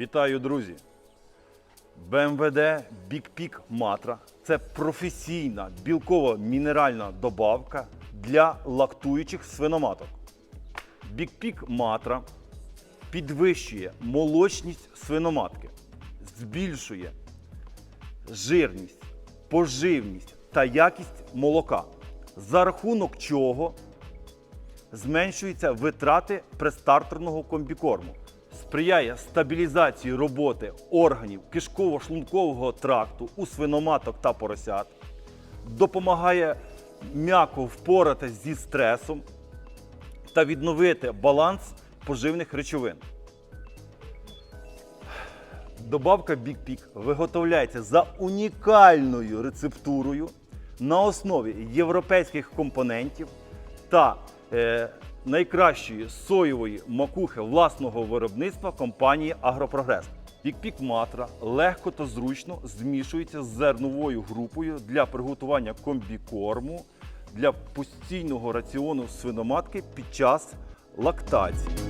Вітаю, друзі! БМВД Бікпік Матра це професійна білково-мінеральна добавка для лактуючих свиноматок. Бікпік Матра підвищує молочність свиноматки, збільшує жирність, поживність та якість молока, за рахунок чого зменшуються витрати престартерного комбікорму, сприяє стабілізації роботи органів кишково-шлункового тракту у свиноматок та поросят, допомагає м'яко впоратись зі стресом та відновити баланс поживних речовин. Добавка Peak виготовляється за унікальною рецептурою на основі європейських компонентів та е, найкращої соєвої макухи власного виробництва компанії Агропрогрес. Пік-пік Матра легко та зручно змішується з зерновою групою для приготування комбікорму для постійного раціону свиноматки під час лактації.